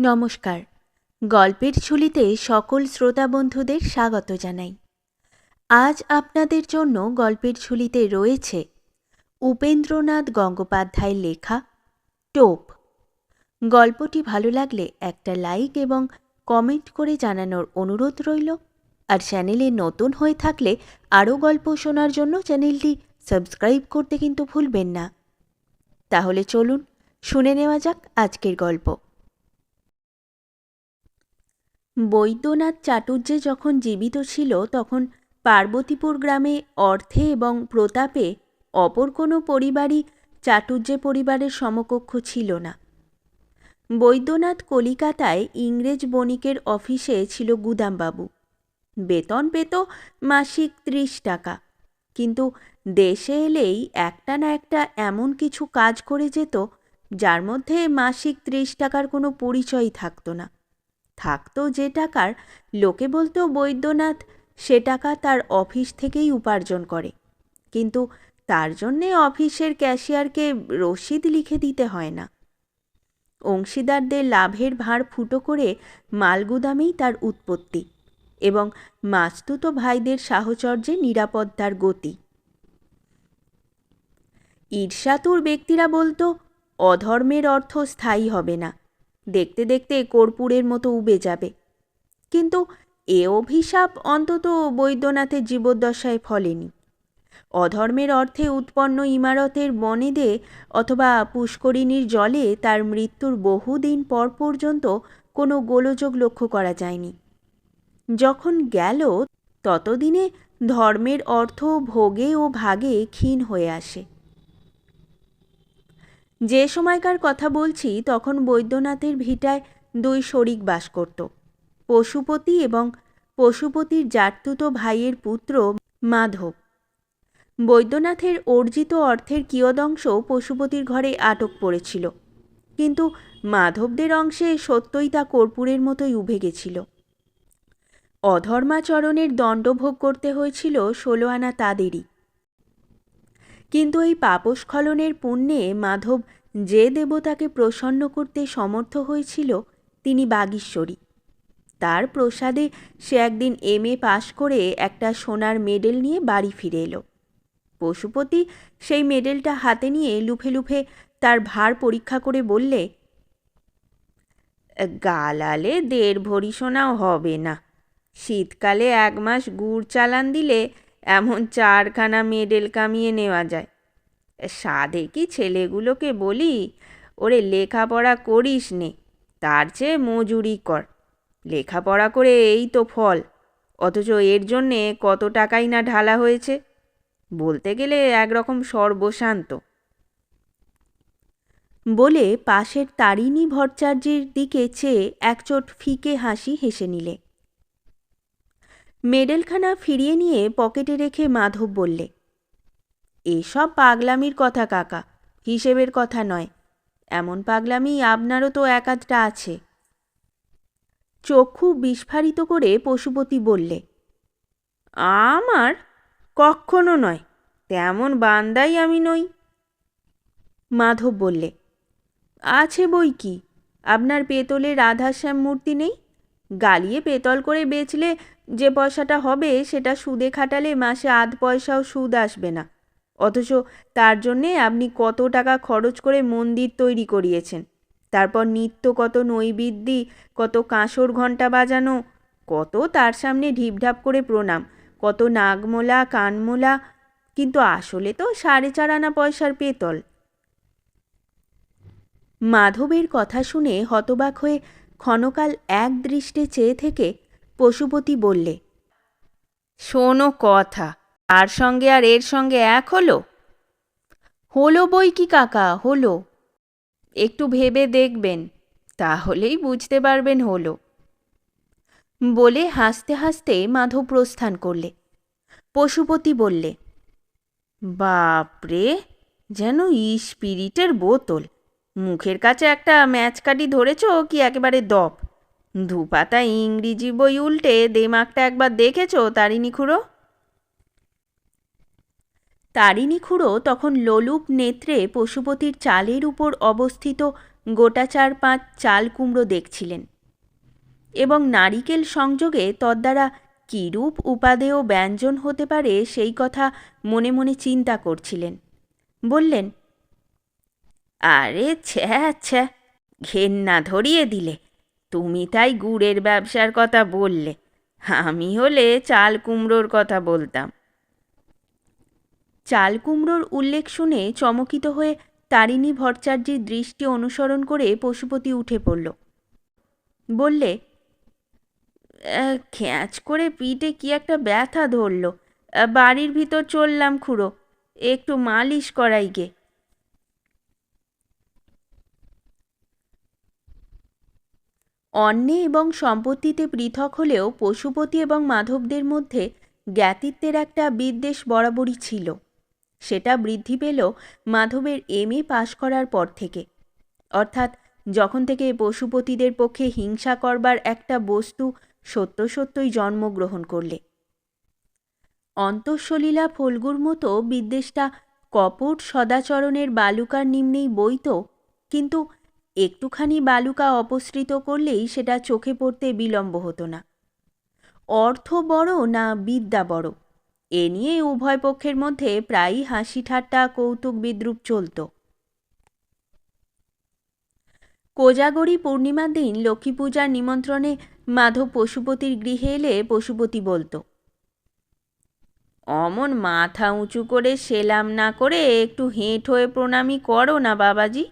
নমস্কার। গল্পের ঝুলিতে সকল শ্রোতা বন্ধুদের স্বাগত জানাই। আজ আপনাদের জন্য গল্পের ঝুলিতে রয়েছে উপেন্দ্রনাথ গঙ্গোপাধ্যায়ের লেখা টোপ। গল্পটি ভালো লাগলে একটা লাইক এবং কমেন্ট করে জানানোর অনুরোধ রইল। আর চ্যানেলে নতুন হয়ে থাকলে আরও গল্প শোনার জন্য চ্যানেলটি সাবস্ক্রাইব করতে কিন্তু ভুলবেন না। তাহলে চলুন, শুনে নেওয়া যাক আজকের গল্প। বৈদ্যনাথ চাটুর্যে যখন জীবিত ছিল, তখন পার্বতীপুর গ্রামে অর্থে এবং প্রতাপে অপর কোনো পরিবারই চাটুর্যে পরিবারের সমকক্ষ ছিল না। বৈদ্যনাথ কলিকাতায় ইংরেজ বণিকের অফিসে ছিল গুদামবাবু। বেতন পেত মাসিক ত্রিশ টাকা। কিন্তু দেশে এলেই একটা না একটা এমন কিছু কাজ করে যেত, যার মধ্যে মাসিক ত্রিশ টাকার কোনো পরিচয়ই থাকতো না। থাকতো যে টাকার, লোকে বলতো বৈদ্যনাথ, সে টাকা তার অফিস থেকেই উপার্জন করে। কিন্তু তার জন্যে অফিসের ক্যাশিয়ারকে রসিদ লিখে দিতে হয় না। অংশীদারদের লাভের ভার ফুটো করে মালগুদামেই তার উৎপত্তি এবং মাস্তুতো ভাইদের সাহচর্যে নিরাপত্তার গতি। ঈর্ষাতুর ব্যক্তিরা বলতো, অধর্মের অর্থ স্থায়ী হবে না। দেখতে দেখতে কর্পূরের মতো উবে যাবে। কিন্তু এ অভিশাপ অন্তত বৈদ্যনাথের জীবদ্দশায় ফলেনি। অধর্মের অর্থে উৎপন্ন ইমারতের বনেদে অথবা পুষ্করিণীর জলে তার মৃত্যুর বহুদিন পর পর্যন্ত কোনো গোলযোগ লক্ষ্য করা যায়নি। যখন গেল, ততদিনে ধর্মের অর্থ ভোগে ও ভাগে ক্ষীণ হয়ে আসে। যে সময়কার কথা বলছি, তখন বৈদ্যনাথের ভিটায় দুই শরিক বাস করত। পশুপতি এবং পশুপতির জাটতুতো ভাইয়ের পুত্র মাধব। বৈদ্যনাথের অর্জিত অর্থের কিয়দংশ পশুপতির ঘরে আটক পড়েছিল। কিন্তু মাধবদের অংশে সত্যই তা কর্পূরের মতোই উভে গেছিল। অধর্মাচরণের দণ্ডভোগ করতে হয়েছিল ষোলো আনা তাদেরই। কিন্তু এই পাপস্খলনের পুণ্যে মাধব যে দেবতাকে প্রসন্ন করতে সমর্থ হয়েছিল, তিনি বাগীশ্বরী। তার প্রসাদে সে একদিন এম এ পাশ করে একটা সোনার মেডেল নিয়ে বাড়ি ফিরে এলো। পশুপতি সেই মেডেলটা হাতে নিয়ে লুফে লুফে তার ভার পরীক্ষা করে বললে, গালালে দেড় ভরি সোনাও হবে না। শীতকালে এক মাস গুড় চালান দিলে এমন চারখানা মেডেল কামিয়ে নেওয়া যায়। সাধে কি ছেলেগুলোকে বলি, ওরে লেখাপড়া করিস নে, তার চেয়ে মজুরি কর। লেখাপড়া করে এই তো ফল, অথচ এর জন্যে কত টাকাই না ঢালা হয়েছে। বলতে গেলে একরকম সর্বশান্ত। বলে পাশের তারিণী ভট্টাচার্যের দিকে চেয়ে একচোট ফিকে হাসি হেসে নিলে। মেডেলখানা ফিরিয়ে নিয়ে পকেটে রেখে মাধব বললে, এসব পাগলামির কথা কাকা, হিসেবের কথা নয়। এমন পাগলামি আপনারও তো এক আধটা আছে চক্ষু বিস্ফারিত করে পশুপতি বললে, আমার? কখনো নয়। তেমন বান্দাই আমি নই। মাধব বললে, আছে বই কি? আপনার পেতলের রাধাশ্যাম মূর্তি নেই? গালিয়ে পেতল করে বেচলে যে পয়সাটা হবে সেটা সুদে খাটালে মাসে আধ পয়সাও সুদ আসবে না। অথচ তার জন্যে আপনি কত টাকা খরচ করে মন্দির তৈরি করিয়েছেন। তারপর নিত্য কত নৈবিদ্যি, কত কাঁসর ঘণ্টা বাজানো, কত তার সামনে ঢিপঢাপ করে প্রণাম, কত নাগমোলা, কানমোলা, কিন্তু আসলে তো সাড়ে চার আনা পয়সার পেতল। মাধবের কথা শুনে হতবাক হয়ে ক্ষণকাল এক দৃষ্টে চেয়ে থেকে পশুপতি বললে, শোনো কথা আর সঙ্গে আর এর সঙ্গে এক হলো? হলো বই কি কাকা, হলো। একটু ভেবে দেখবেন, তাহলেই বুঝতে পারবেন হলো। বলে হাসতে হাসতে মাধব প্রস্থান করলে। পশুপতি বললে, বাপরে, যেন ইস্পিরিটের বোতল। মুখের কাছে একটা ম্যাচকাটি ধরেছ কি একেবারে দপ? দুপাতা ইংরেজি বই উল্টে দেমাকটা একবার দেখেছ তারিণী খুঁড়ো? তারিণী খুঁড়ো তখন লোলুপ নেত্রে পশুপতির চালের উপর অবস্থিত গোটা চার পাঁচ চাল কুমড়ো দেখছিলেন এবং নারিকেল সংযোগে তদ্বারা কিরূপ উপাদেয় ব্যঞ্জন হতে পারে সেই কথা মনে মনে চিন্তা করছিলেন। বললেন আরে ছ্যা ছ্যা ঘেন্না ধরিয়ে দিলে। তুমি তাই গুড়ের ব্যবসার কথা বললে। আমি হলে চাল কুমড়োর কথা বলতাম। চাল কুমড়োর উল্লেখ শুনে চমকিত হয়ে তারিণী ভট্টাচার্যের দৃষ্টি অনুসরণ করে পশুপতি উঠে পড়ল। বললে "আহ, খ্যাঁচ করে পিঠে কি একটা ব্যথা ধরল। বাড়ির ভিতর চললাম খুঁড়ো একটু মালিশ করাই গে। অন্নে এবং সম্পত্তিতে পৃথক হলেও পশুপতি এবং মাধবদের মধ্যে জ্ঞাতিত্বের একটা বিদ্বেষ বরাবরই ছিল। সেটা বৃদ্ধি পেল মাধবের এম এ পাশ করার পর থেকে। অর্থাৎ যখন থেকে পশুপতিদের পক্ষে হিংসা করবার একটা বস্তু সত্য সত্যই জন্মগ্রহণ করলে। অন্তঃসলীলা ফল্গুর মতো বিদ্বেষটা কপট সদাচরণের বালুকার নিম্নেই বইত, কিন্তু একটুখানি বালুকা অপসৃত করলেই সেটা চোখে পড়তে বিলম্ব হতো না। অর্থ বড় না বিদ্যা বড়? এ নিয়ে উভয় পক্ষের মধ্যে প্রায়ই হাসি ঠাট্টা কৌতুক বিদ্রুপ চলত। কোজাগরী পূর্ণিমার দিন লক্ষ্মী পূজার নিমন্ত্রণে মাধব পশুপতির গৃহে এলে পশুপতি বলতো, অমন মাথা উঁচু করে সেলাম না করে একটু হেঁট হয়ে প্রণামী করো না বাবাজি।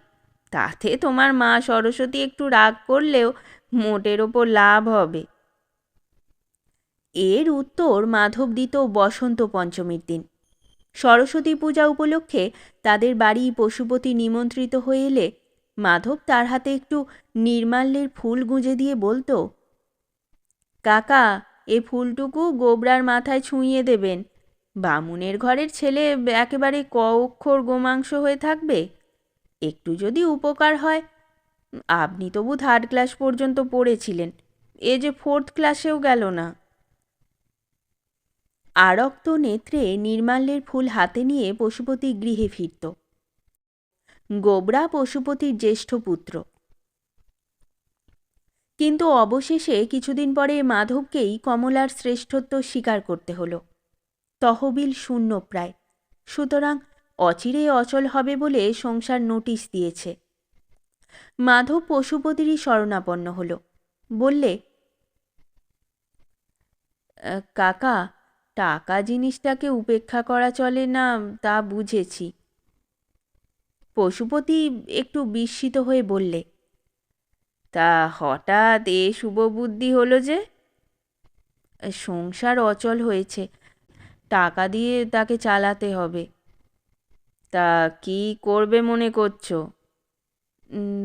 তাতে তোমার মা সরস্বতী একটু রাগ করলেও মোটের ওপর লাভ হবে। এর উত্তর মাধব দিত বসন্ত পঞ্চমীর দিন। সরস্বতী পূজা উপলক্ষে তাদের বাড়ি পশুপতি নিমন্ত্রিত হয়ে এলে মাধব তার হাতে একটু নির্মাল্যের ফুল গুঁজে দিয়ে বলতো, কাকা, এ ফুলটুকু গোবরার মাথায় ছুঁইয়ে দেবেন। বামুনের ঘরের ছেলে একেবারে ক অক্ষর গোমাংস হয়ে থাকবে। একটু যদি উপকার হয়। আপনি তবু থার্ড ক্লাস পর্যন্ত পড়েছিলেন, এ যে ফোর্থ ক্লাসেও গেল না। আরক্ত নেত্রে নির্মাল্যের ফুল হাতে নিয়ে পশুপতি গৃহে ফিরত। গোবরা পশুপতির জ্যেষ্ঠ পুত্র। কিন্তু অবশেষে কিছুদিন পরে মাধবকেই কমলার শ্রেষ্ঠত্ব স্বীকার করতে হলো। তহবিল শূন্য প্রায়। সুতরাং অচিরে অচল হবে বলে সংসার নোটিশ দিয়েছে। মাধব পশুপতিরই শরণাপন্ন হল। বললে কাকা, টাকা জিনিসটাকে উপেক্ষা করা চলে না, তা বুঝেছি। পশুপতি একটু বিস্মিত হয়ে বললে, তা হঠাৎ এ শুভবুদ্ধি হলো যে, সংসার অচল হয়েছে, টাকা দিয়ে তাকে চালাতে হবে। তা কি করবে মনে করছ?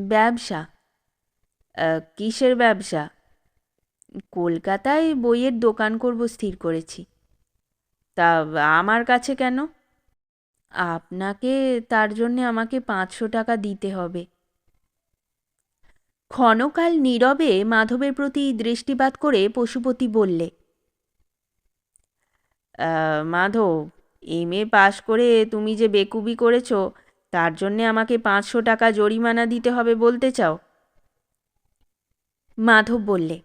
ব্যবসা। "আহ, কিসের ব্যবসা? কলকাতায় বইয়ের দোকান করব স্থির করেছি। তা আমার কাছে কেন? আপনাকে তার জন্যে আমাকে পাঁচশো টাকা দিতে হবে। ক্ষণকাল নীরবে মাধবের প্রতি দৃষ্টিপাত করে পশুপতি বললে মাধব এম এ পাশ করে তুমি যে বেকুবি করেছ, তার জন্যে আমাকে পাঁচশো টাকা জরিমানা দিতে হবে বলতে চাও? মাধব বললে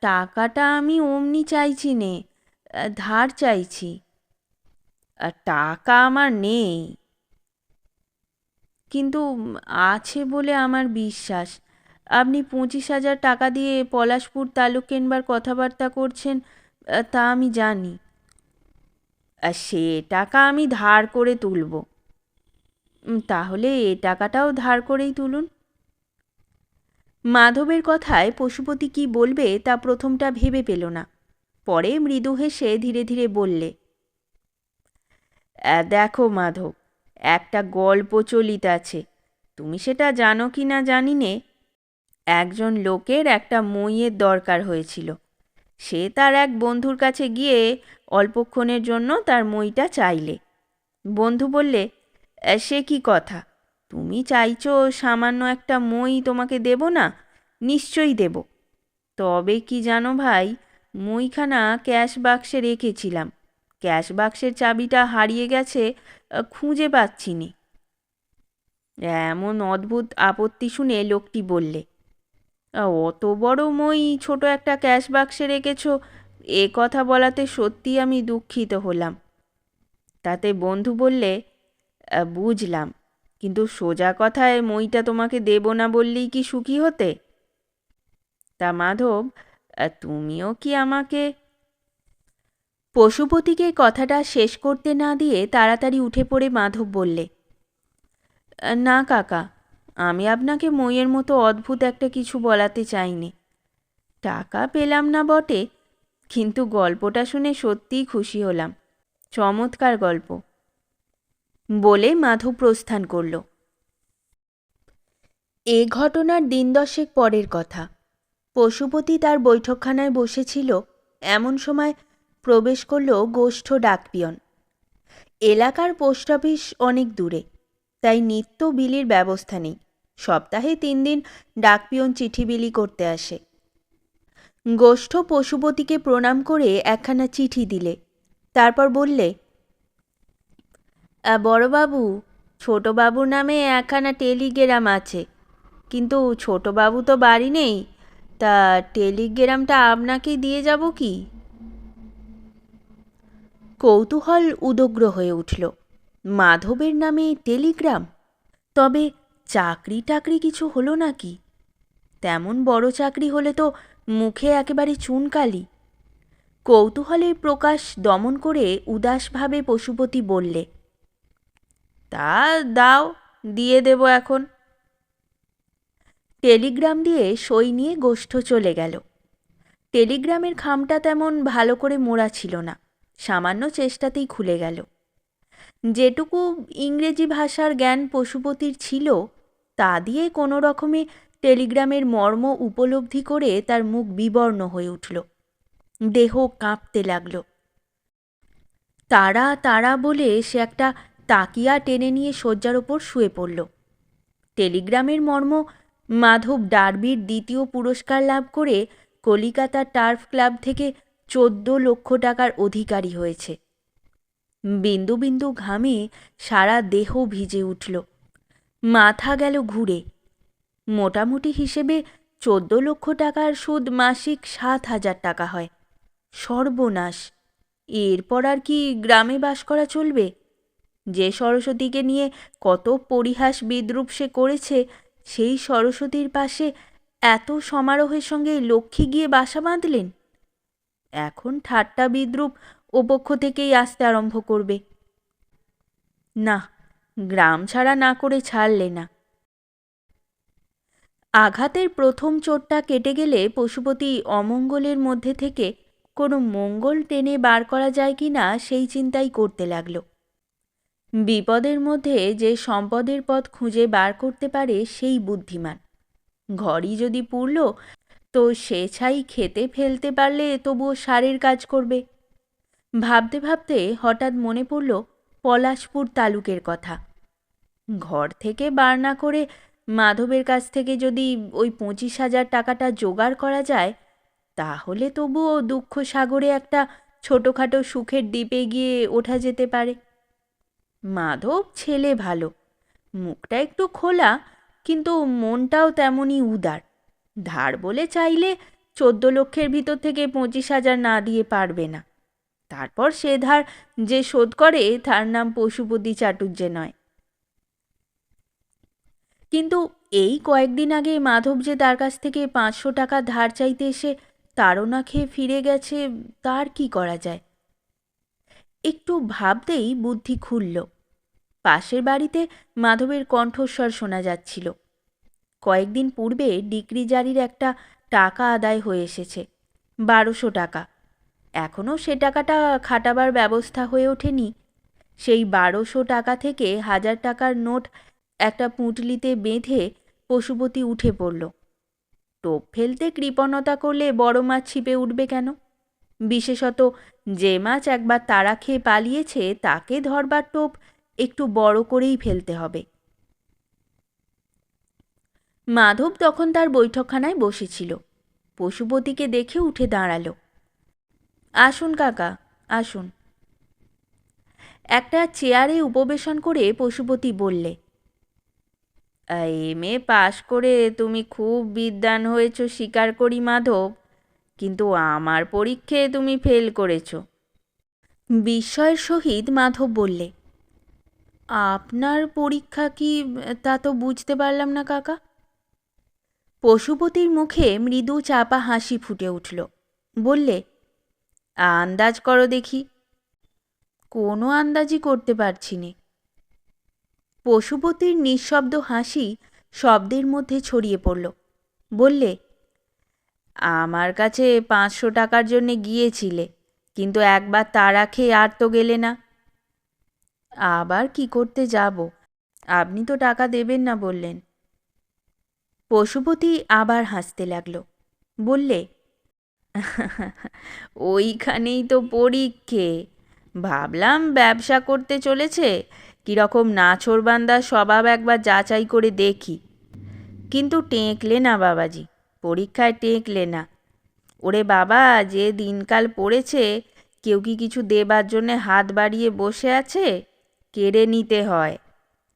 টাকাটা আমি অমনি চাইছি নে ধার চাইছি। টাকা আমার নেই। কিন্তু আছে বলে আমার বিশ্বাস। আপনি পঁচিশ হাজার টাকা দিয়ে পলাশপুর তালুক কেনবার কথাবার্তা করছেন তা আমি জানি। সে টাকা আমি ধার করে তুলব। তাহলে এ টাকাটাও ধার করেই তুলুন। মাধবের কথায় পশুপতি কি বলবে তা প্রথমটা ভেবে পেল না। পরে মৃদু হেসে ধীরে ধীরে বললে দেখো মাধব, একটা গল্প চলিত আছে তুমি সেটা জানো কি না জানি নে। একজন লোকের একটা মইয়ের দরকার হয়েছিল। সে তার এক বন্ধুর কাছে গিয়ে অল্পক্ষণের জন্য তার মইটা চাইলে। বন্ধু বললে সে কি কথা? তুমি চাইছো সামান্য একটা মই তোমাকে দেব না? নিশ্চয়ই দেব। তবে কি জানো ভাই মইখানা ক্যাশ বাক্সে রেখেছিলাম। ক্যাশ বাক্সের চাবিটা হারিয়ে গেছে খুঁজে পাচ্ছি নি। এমন অদ্ভুত আপত্তি শুনে লোকটি বললে "আ, অত বড় মই ছোট একটা ক্যাশ বাক্সে রেখেছ, এ কথা বলাতে সত্যি আমি দুঃখিত হলাম। তাতে বন্ধু বললে বুঝলাম। কিন্তু সোজা কথায় মইটা তোমাকে দেব না বললেই কি সুখী হতে? তা মাধব তুমিও কি আমাকে পশুপতিকে কথাটা শেষ করতে না দিয়ে তাড়াতাড়ি উঠে পড়ে মাধব বললে না কাকা আমি আপনাকে মইয়ের মতো অদ্ভুত একটা কিছু বলাতে চাইনি। টাকা পেলাম না বটে, কিন্তু গল্পটা শুনে সত্যিই খুশি হলাম। চমৎকার গল্প। বলে মাধব প্রস্থান করল। এ ঘটনার দিন দশেক পরের কথা। পশুপতি তার বৈঠকখানায় বসেছিল, এমন সময় প্রবেশ করল গোষ্ঠ ডাকপিয়ন। এলাকার পোস্ট অফিস অনেক দূরে, তাই নিত্য বিলির ব্যবস্থা নেই। সপ্তাহে তিন দিন ডাকপিয়ন চিঠি বিলি করতে আসে। গোষ্ঠ পশুপতিকে প্রণাম করে একখানা চিঠি দিলে। তারপর বললে "আ, বড়বাবু ছোটবাবুর নামে একখানা টেলিগ্রাম আছে। কিন্তু ছোটবাবু তো বাড়ি নেই তা টেলিগ্রামটা আপনাকেই দিয়ে যাব কি? কৌতূহল উদগ্র হয়ে উঠল মাধবের নামে টেলিগ্রাম? তবে চাকরি টাকরি কিছু হলো নাকি? তেমন বড় চাকরি হলে তো মুখে একেবারে চুনকালি। কৌতূহলের প্রকাশ দমন করে উদাসভাবে পশুপতি বললে, তা দাও, দিয়ে দেব এখন। টেলিগ্রাম দিয়ে সই নিয়ে গোষ্ঠ চলে গেল। টেলিগ্রামের খামটা তেমন ভালো করে মোড়া ছিল না, সামান্য চেষ্টাতেই খুলে গেল। যেটুকু ইংরেজি ভাষার জ্ঞান পশুপতির ছিল তা দিয়ে কোনো রকমে টেলিগ্রামের মর্ম উপলব্ধি করে তার মুখ বিবর্ণ হয়ে উঠল। দেহ কাঁপতে লাগল। তারা তারা বলে সে একটা তাকিয়া টেনে নিয়ে শয্যার ওপর শুয়ে পড়ল। টেলিগ্রামের মর্ম মাধব ডার্বির দ্বিতীয় পুরস্কার লাভ করে কলিকাতা টার্ফ ক্লাব থেকে চোদ্দ লক্ষ টাকার অধিকারী হয়েছে। বিন্দু বিন্দু ঘামে সারা দেহ ভিজে উঠল। মাথা গেল ঘুরে। মোটামুটি হিসেবে চোদ্দ লক্ষ টাকার সুদ মাসিক সাত হাজার টাকা হয়। সর্বনাশ। এরপর আর কি গ্রামে বাস করা চলবে? যে সরস্বতীকে নিয়ে কত পরিহাস বিদ্রুপ সে করেছে, সেই সরস্বতীর পাশে এত সমারোহের সঙ্গে লক্ষ্মী গিয়ে বাসা বাঁধলেন? এখন ঠাট্টা বিদ্রুপ ও পক্ষ থেকেই আসতে আরম্ভ করবে। না গ্রাম ছাড়া না করে ছাড়লে না। আঘাতের প্রথম চোটটা কেটে গেলে পশুপতি অমঙ্গলের মধ্যে থেকে কোনো মঙ্গল টেনে বার করা যায় কি না সেই চিন্তাই করতে লাগল। বিপদের মধ্যে যে সম্পদের পথ খুঁজে বার করতে পারে সেই বুদ্ধিমান। ঘরই যদি পুড়ল, তো সে ছাই খেতে ফেলতে পারলে তবুও সারের কাজ করবে। ভাবতে ভাবতে হঠাৎ মনে পড়ল, পলাশপুর তালুকের কথা। ঘর থেকে বার না করে মাধবের কাছ থেকে যদি ওই পঁচিশ হাজার টাকাটা জোগাড় করা যায়, তাহলে তবুও দুঃখ সাগরে একটা ছোটোখাটো সুখের দ্বীপে গিয়ে ওঠা যেতে পারে। মাধব ছেলে ভালো, মুখটা একটু খোলা, কিন্তু মনটাও তেমনই উদার। ধার বলে চাইলে চোদ্দ লক্ষের ভিতর থেকে পঁচিশ হাজার না দিয়ে পারবে না। তারপর সে ধার যে শোধ করে, তার নাম পশুপতি চাটুর্যে নয়। কিন্তু এই কয়েকদিন আগে মাধব যে তার কাছ থেকে পাঁচশো টাকা ধার চাইতে এসে তাড়না খেয়ে ফিরে গেছে, তার কি করা যায়? একটু ভাবতেই বুদ্ধি খুলল। পাশের বাড়িতে মাধবের কণ্ঠস্বর শোনা যাচ্ছিল। কয়েকদিন পূর্বে ডিক্রি জারির একটা টাকা আদায় হয়ে এসেছে, বারোশো টাকা। এখনও সে টাকাটা খাটাবার ব্যবস্থা হয়ে ওঠেনি। সেই বারোশো টাকা থেকে হাজার টাকার নোট একটা পুঁটলিতে বেঁধে পশুপতি উঠে পড়ল। টোপ ফেলতে কৃপণতা করলে বড় মাছ ছিপে উঠবে কেন? বিশেষত যে মাছ একবার তাড়া খেয়ে পালিয়েছে, তাকে ধরবার টোপ একটু বড় করেই ফেলতে হবে। মাধব তখন তার বৈঠকখানায় বসেছিল। পশুপতিকে দেখে উঠে দাঁড়াল। আসুন কাকা, আসুন। একটা চেয়ারে উপবেশন করে পশুপতি বললে এম এ পাশ করে তুমি খুব বিদ্বান হয়েছ স্বীকার করি মাধব। কিন্তু আমার পরীক্ষায় তুমি ফেল করেছ। বিস্ময়ের সহিত মাধব বললে, আপনার পরীক্ষা কি তা তো বুঝতে পারলাম না, কাকা? পশুপতির মুখে মৃদু চাপা হাসি ফুটে উঠল। বললে, আন্দাজ করো দেখি। কোনো আন্দাজই করতে পারছি নে। পশুপতির নিঃশব্দ হাসি শব্দের মধ্যে ছড়িয়ে পড়ল। বললে, আমার কাছে পাঁচশো টাকার জন্যে গিয়েছিলে, কিন্তু একবার তারা খেয়ে আর তো গেলে না। আবার কি করতে যাব? আপনি তো টাকা দেবেন না, বললেন। পশুপতি আবার হাসতে লাগল। বললে, ওইখানেই তো পরীক্ষে, ভাবলাম ব্যবসা করতে চলেছে কীরকম নাছোড়বান্দার স্বভাব একবার যাচাই করে দেখি। কিন্তু টেঁকলে না বাবাজি, পরীক্ষায় টেঁকলে না। ওরে বাবা, যে দিনকাল পড়েছে, কেউ কি কিছু দেবার জন্যে হাত বাড়িয়ে বসে আছে? কেড়ে নিতে হয়।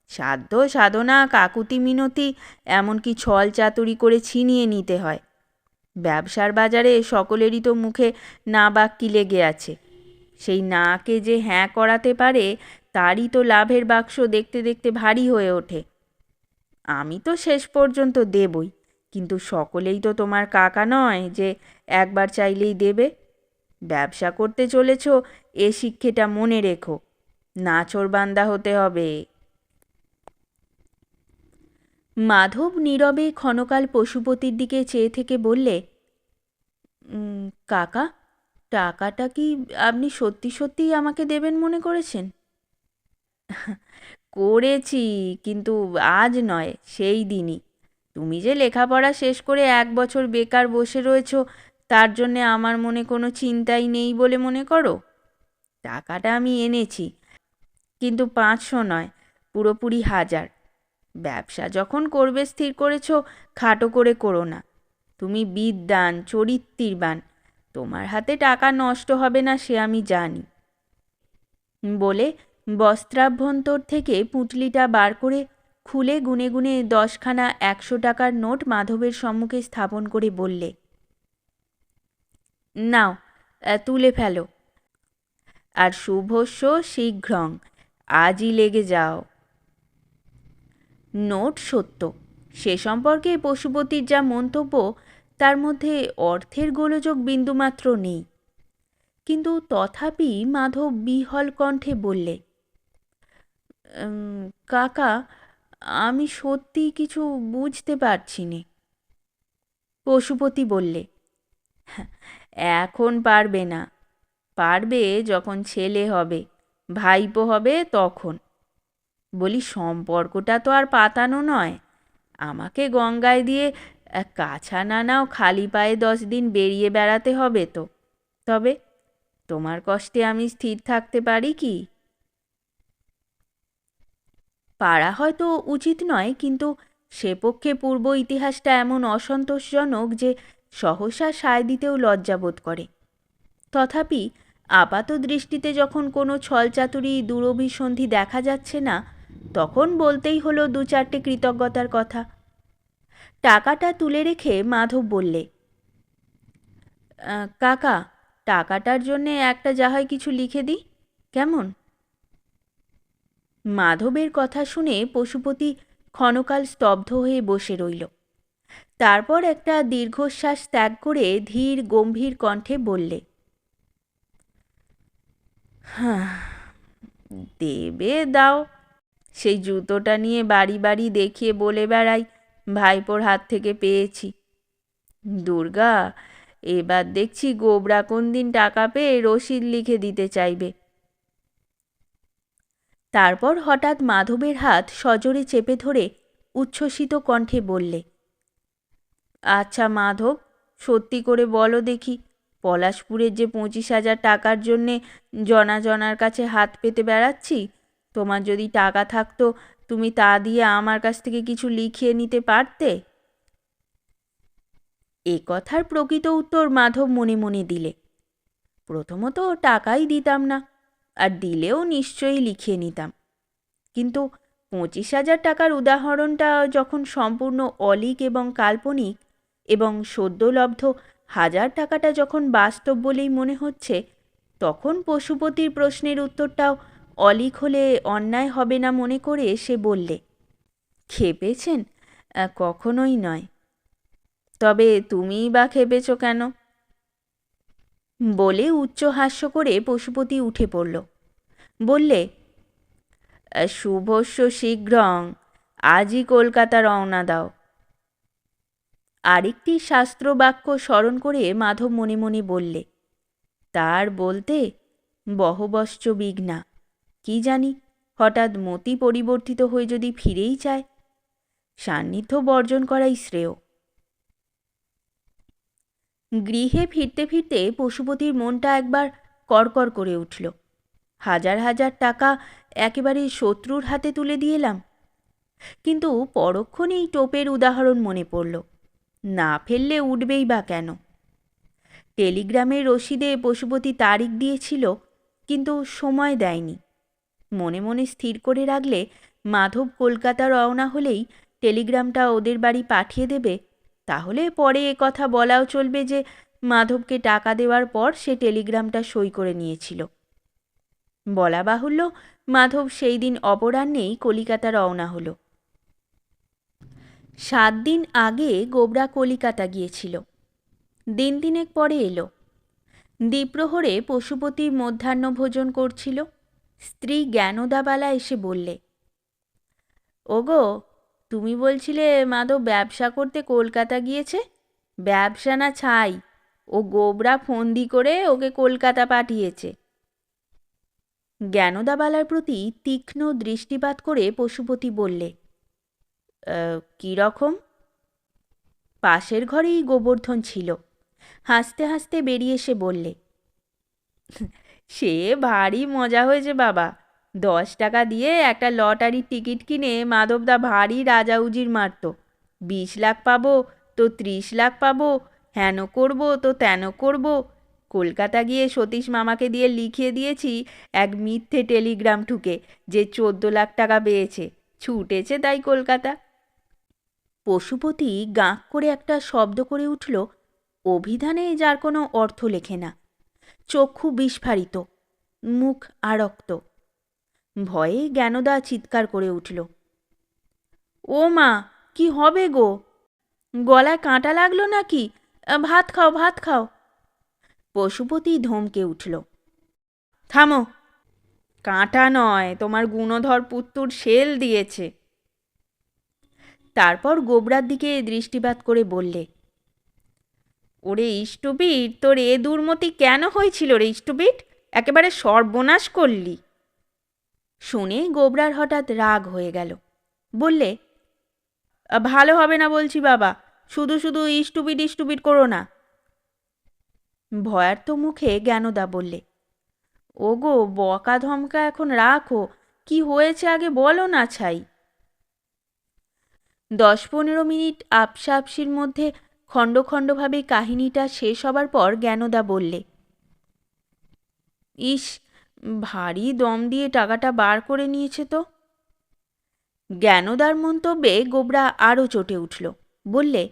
সাধ্য সাধনা, কাকুতি মিনতি, এমনকি ছল চাতুরি করে ছিনিয়ে নিতে হয়। ব্যবসার বাজারে সকলেরই তো মুখে না বাক্কি লেগে আছে। সেই নাকে যে হ্যাঁ করাতে পারে তারই তো লাভের বাক্স দেখতে দেখতে ভারী হয়ে ওঠে। আমি তো শেষ পর্যন্ত দেবই, কিন্তু সকলেই তো তোমার কাকা নয় যে একবার চাইলেই দেবে। ব্যবসা করতে চলেছ, এ শিক্ষেটা মনে রেখো নাচোরবান্দা হতে হবে। মাধব নীরবে ক্ষণকাল পশুপতির দিকে চেয়ে থেকে বললে কাকা, টাকাটা কি আপনি সত্যি সত্যিই আমাকে দেবেন মনে করেছেন? করেছি, কিন্তু আজ নয়, সেই দিনই। তুমি যে লেখাপড়া শেষ করে এক বছর বেকার বসে রয়েছ, তার জন্যে আমার মনে কোনো চিন্তাই নেই বলে মনে করো? টাকাটা আমি এনেছি, কিন্তু পাঁচশো নয়, পুরোপুরি হাজার। ব্যবসা যখন করবে স্থির করেছ, খাটো করে করো না। তুমি বিদ্যান চরিত্রবান তোমার হাতে টাকা নষ্ট হবে না সে আমি জানি। বলে বস্ত্রাভ্যন্তর থেকে পুঁটলিটা বার করে খুলে গুনে গুনে দশখানা একশো টাকার নোট মাধবের সম্মুখে স্থাপন করে বললে, নাও তুলে ফেলো। আর শুভস্য শীঘ্রং, আজই লেগে যাও। নোট সত্য। সে সম্পর্কে পশুপতির যা মন্তব্য, তার মধ্যে অর্থের গোলযোগ বিন্দুমাত্র নেই। কিন্তু তথাপি মাধব বিহল কণ্ঠে বললে কাকা, আমি সত্যি কিছু বুঝতে পারছি নে পশুপতি বললে, এখন পারবে না। পারবে যখন ছেলে হবে, ভাইপো হবে তখন। বলি, সম্পর্কটা তো আর পাতানো নয়। আমাকে গঙ্গায় দিয়ে কাছা না নাও খালি পায়ে দশ দিন বেরিয়ে বেড়াতে হবে তো। তবে তোমার কষ্টে আমি স্থির থাকতে পারি কি? পারা হয়তো উচিত নয়, কিন্তু সে পক্ষে পূর্ব ইতিহাসটা এমন অসন্তোষজনক যে সহসা সায় দিতেও লজ্জাবোধ করে। তথাপি আপাত দৃষ্টিতে যখন কোনো ছলচাতুরি দুরভিসন্ধি দেখা যাচ্ছে না, তখন বলতেই হলো দু চারটে কৃতজ্ঞতার কথা। টাকাটা তুলে রেখে মাধব বললে কাকা, টাকাটার জন্যে একটা যাহাই কিছু লিখে দিই, কেমন? মাধবের কথা শুনে পশুপতি ক্ষণকাল স্তব্ধ হয়ে বসে রইল। তারপর একটা দীর্ঘশ্বাস ত্যাগ করে ধীর গম্ভীর কণ্ঠে বললে হ্যাঁ দেবে দাও। সেই জুতোটা নিয়ে বাড়ি বাড়ি দেখিয়ে বলে বেড়াই, ভাইপোর হাত থেকে পেয়েছি। দুর্গা, এবার দেখছি গোবরা কোন দিন টাকা পেয়ে রসিদ লিখে দিতে চাইবে। তারপর হঠাৎ মাধবের হাত সজোরে চেপে ধরে উচ্ছ্বসিত কণ্ঠে বললে আচ্ছা মাধব, সত্যি করে বলো দেখি, পলাশপুরের যে পঁচিশ হাজার টাকার জন্যে জনা জনার কাছে হাত পেতে বেড়াচ্ছি, তোমার যদি টাকা থাকতো, তুমি তা দিয়ে আমার কাছ থেকে কিছু লিখিয়ে নিতে পারতে? এ কথার প্রকৃত উত্তর মাধব মনে মনে দিলে, প্রথমত টাকাই দিতাম না আর দিলেও নিশ্চয়ই লিখিয়ে নিতাম। কিন্তু পঁচিশ হাজার টাকার উদাহরণটা যখন সম্পূর্ণ অলিক এবং কাল্পনিক এবং সদ্যলব্ধ হাজার টাকাটা যখন বাস্তব বলেই মনে হচ্ছে, তখন পশুপতির প্রশ্নের উত্তরটাও অলিক হলে অন্যায় হবে না মনে করে সে বললে, খেপেছেন? কখনোই নয়। তবে তুমিই বা খেপেছ কেন? বলে উচ্চ হাস্য করে পশুপতি উঠে পড়ল। বললে "আহ, শুভস্য শীঘ্রং আজই কলকাতা রওনা দাও। আরেকটি শাস্ত্রবাক্য স্মরণ করে মাধব মনে মনে বললে তার বলতে বহবশ্চ বিঘ্না। কি জানি হঠাৎ মতি পরিবর্তিত হয়ে যদি ফিরেই চায় সান্নিধ্য বর্জন করাই শ্রেয়। গৃহে ফিরতে ফিরতে পশুপতির মনটা একবার কড়কড় করে উঠল। হাজার হাজার টাকা একেবারে শত্রুর হাতে তুলে দিয়েলাম কিন্তু পরক্ষণেই টোপের উদাহরণ মনে পড়ল। না ফেললে উঠবেই বা কেন? টেলিগ্রামের রসিদে পশুপতি তারিখ দিয়েছিল, কিন্তু সময় দেয়নি। মনে মনে স্থির করে রাখলে মাধব কলকাতা রওনা হলেই টেলিগ্রামটা ওদের বাড়ি পাঠিয়ে দেবে তাহলে পরে এ কথা বলাও চলবে যে মাধবকে টাকা দেওয়ার পর সে টেলিগ্রামটা সই করে নিয়েছিল। বলা বাহুল্য, মাধব সেই দিন অপরাহ্নেই কলিকাতা রওনা হলো। সাত দিন আগে গোবরা কলিকাতা গিয়েছিল। দিন তিনেক পরে এলো। দ্বীপ্রহরে পশুপতি মধ্যাহ্ন ভোজন করছিল। স্ত্রী জ্ঞানদাবালা এসে বললে, ওগো তুমি বলছিলে মাধব ব্যবসা করতে কলকাতা গিয়েছে? ব্যবসা না ছাই। ও গোবরা ফন্দি করে ওকে কলকাতা পাঠিয়েছে। জ্ঞানদাবালার প্রতি তীক্ষ্ণ দৃষ্টিপাত করে পশুপতি বললে "আহ, কী রকম? পাশের ঘরেই গোবর্ধন ছিল। হাসতে হাসতে বেরিয়ে এসে বললে সে ভারী মজা হয়েছে বাবা। দশ টাকা দিয়ে একটা লটারির টিকিট কিনে মাধবদা ভারী রাজা উজির মারত। বিশ লাখ পাবো, তো ত্রিশ লাখ পাবো, হেন করব, তো তেন করব। কলকাতা গিয়ে সতীশ মামাকে দিয়ে লিখিয়ে দিয়েছি এক মিথ্যে টেলিগ্রাম ঠুকে যে চোদ্দ লাখ টাকা পেয়েছে ছুটেছে তাই কলকাতা। পশুপতি গাঁক করে একটা শব্দ করে উঠল, অভিধানে যার কোনো অর্থ লেখে না। চক্ষু বিস্ফারিত, মুখ আরক্ত। ভয়ে জ্ঞানদা চিৎকার করে উঠল। ও মা, কি হবে গো? গলায় কাঁটা লাগল নাকি? ভাত খাও ভাত খাও। পশুপতি ধমকে উঠল। থামো। কাঁটা নয়, তোমার গুণধর পুত্তুর শেল দিয়েছে। তারপর গোবরার দিকে দৃষ্টিপাত করে বললে, ওরে ইষ্টপিট তোর এ দুর্মতি কেন হয়েছিল রে ইষ্টপিট একেবারে সর্বনাশ করলি। শুনে গোবরার হঠাৎ রাগ হয়ে গেল। বললে, ভালো হবে না বলছি বাবা, শুধু শুধু ইষ্টুপিট ইষ্টুপিট করো না। ভয়ার্থ মুখে জ্ঞানদা বললে, ওগো, বকা ধমকা এখন রাখো, কি হয়েছে আগে বলো না ছাই। দশ পনেরো মিনিট আপসা আপসির মধ্যে খণ্ড খণ্ডভাবে কাহিনীটা শেষ হবার পর জ্ঞানদা বললে, ইস ভারী দম দিয়ে টাকাটা বার করে নিয়েছে তো। জ্ঞানদার মন্তব্যে গোবরা আরও চটে উঠল। বললে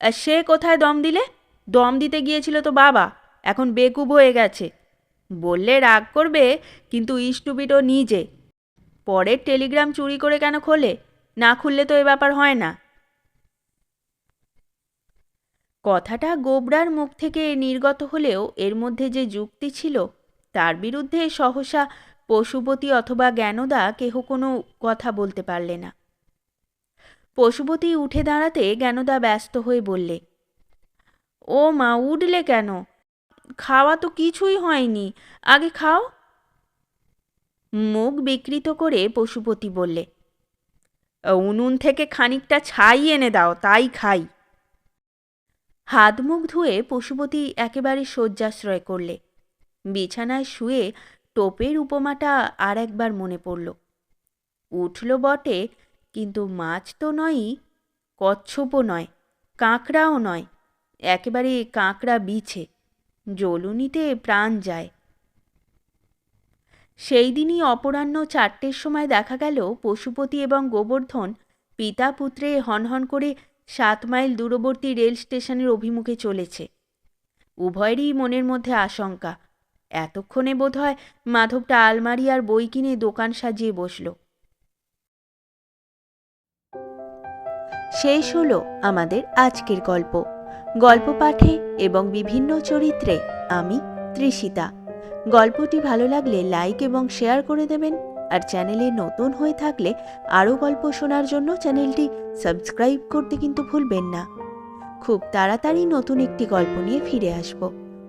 "আহ, সে কোথায় দম দিলে? দম দিতে গিয়েছিল তো বাবা এখন বেকুব হয়ে গেছে। বললে রাগ করবে কিন্তু ইষ্টুপিটও নিজে। পরের টেলিগ্রাম চুরি করে কেন খোলে? না খুললে তো এ ব্যাপার হয় না। কথাটা গোবরার মুখ থেকে নির্গত হলেও এর মধ্যে যে যুক্তি ছিল তার বিরুদ্ধে সহসা পশুপতি অথবা জ্ঞানদা কেহ কোনো কথা বলতে পারলে না। পশুপতি উঠে দাঁড়াতে জ্ঞানদা ব্যস্ত হয়ে বললে, ও মা, উঠলে কেন? খাওয়া তো কিছুই হয়নি, আগে খাও। মুখ বিকৃত করে পশুপতি বললে, উনুন থেকে খানিকটা ছাই এনে দাও, তাই খাই। হাত মুখ ধুয়ে পশুপতি একেবারে শয্যাশ্রয় করলে। বিছানায় শুয়ে টোপের উপমাটা আর একবার মনে পড়ল। উঠল বটে, কিন্তু মাছ তো নয়ই, কচ্ছপও নয়, কাঁকড়াও নয়, একেবারে কাঁকড়া বিছে, জ্বলুনিতে প্রাণ যায়। সেই দিনই অপরাহ্ন চারটের সময় দেখা গেল পশুপতি এবং গোবর্ধন পিতা পুত্রে হনহন করে সাত মাইল দূরবর্তী রেল স্টেশনের অভিমুখে চলেছে। উভয়েরই মনের মধ্যে আশঙ্কা এতক্ষণে বোধহয় মাধবটা আলমারি আর বই কিনে দোকান সাজিয়ে বসল। শেষ হলো আমাদের আজকের গল্প। গল্প পাঠে এবং বিভিন্ন চরিত্রে আমি তৃষিতা গল্পটি ভালো লাগলে লাইক এবং শেয়ার করে দেবেন আর চ্যানেলে নতুন হয়ে থাকলে আরও গল্প শোনার জন্য চ্যানেলটি সাবস্ক্রাইব করতে কিন্তু ভুলবেন না। খুব তাড়াতাড়ি নতুন একটি গল্প নিয়ে ফিরে আসব।